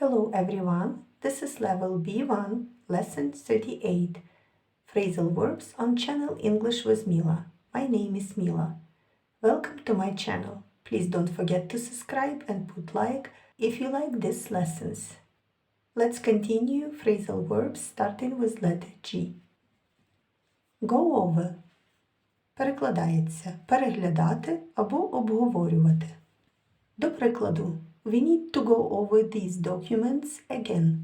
Hello everyone, this is level B1, lesson 38. Phrasal verbs on channel English with Mila. My name is Mila. Welcome to my channel. Please don't forget to subscribe and put like if you like these lessons. Let's continue phrasal verbs starting with letter G. Go over. Перекладається переглядати або обговорювати. До прикладу, we need to go over these documents again.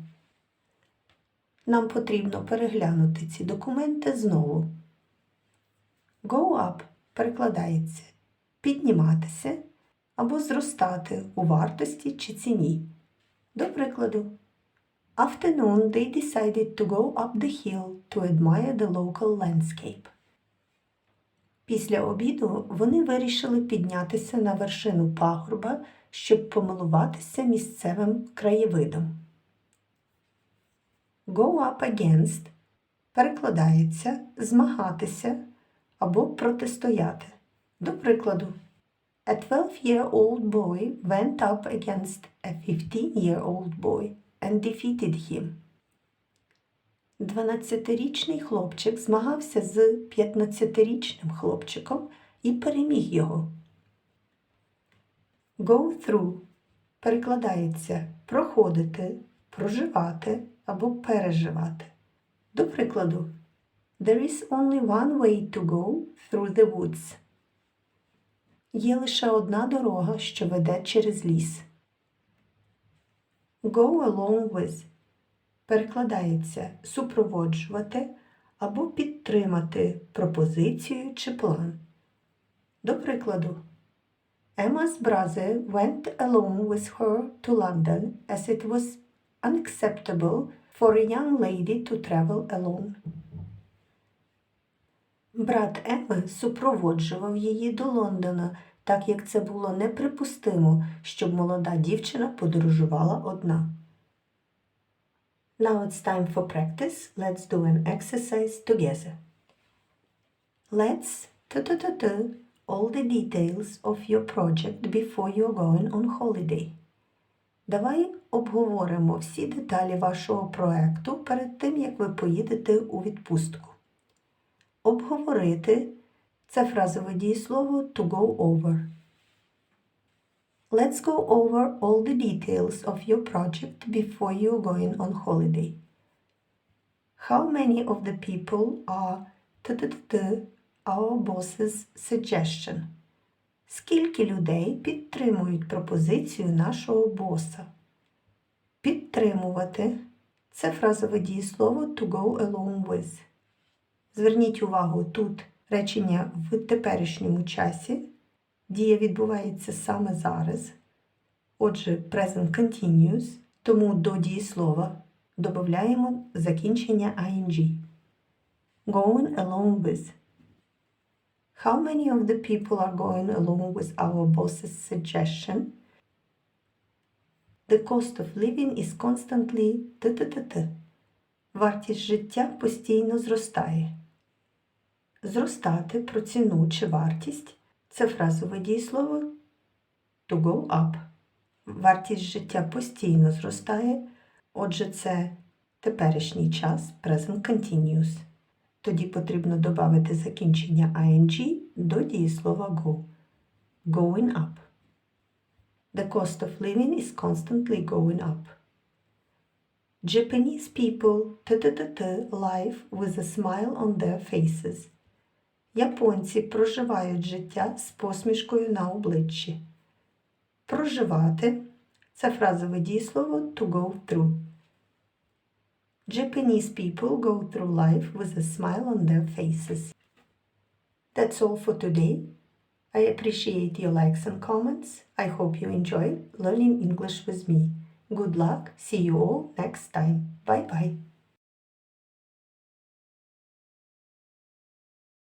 Нам потрібно переглянути ці документи знову. Go up перекладається підніматися або зростати у вартості чи ціні. До прикладу, Afternoon they decided to go up the hill to admire the local landscape. Після обіду вони вирішили піднятися на вершину пагорба, щоб помилуватися місцевим краєвидом. Go up against перекладається змагатися або протистояти. До прикладу, A 12-year-old boy went up against a 15-year-old boy and defeated him. 12-річний хлопчик змагався з 15-річним хлопчиком і переміг його. Go through перекладається проходити, проживати або переживати. До прикладу, There is only one way to go through the woods. Є лише одна дорога, що веде через ліс. Go along with перекладається супроводжувати або підтримати пропозицію чи план. До прикладу, Emma's brother went along with her to London as it was unacceptable for a young lady to travel alone. Брат Еми супроводжував її до Лондона, так як це було неприпустимо, щоб молода дівчина подорожувала одна. Now it's time for practice. Let's do an exercise together. Let's t-t-t-t all the details of your project before you're going on holiday. Давай обговоримо всі деталі вашого проекту перед тим, як ви поїдете у відпустку. Обговорити це фразове дієслово to go over. Let's go over all the details of your project before you're going on holiday. How many of the people are t-t-t our boss's suggestion? Скільки людей підтримують пропозицію нашого боса? Підтримувати це фразове дієслово to go along with. Зверніть увагу, тут речення в теперішньому часі. Дія відбувається саме зараз. Отже, present continuous, тому до дієслова додаємо закінчення ing. Going along with. How many of the people are going along with our boss's suggestion? The cost of living is constantly т-т-т-т. Вартість життя постійно зростає. Зростати про ціну чи вартість це фразове дієслово to go up. Вартість життя постійно зростає, отже, це теперішній час present continuous. Тоді потрібно додати закінчення ing до дієслова go. Going up. The cost of living is constantly going up. Japanese people t-t-t-t live with a smile on their faces. Японці проживають життя з посмішкою на обличчі. Проживати це фразове дієслово to go through. Japanese people go through life with a smile on their faces. That's all for today. I appreciate your likes and comments. I hope you enjoy learning English with me. Good luck. See you all next time. Bye bye.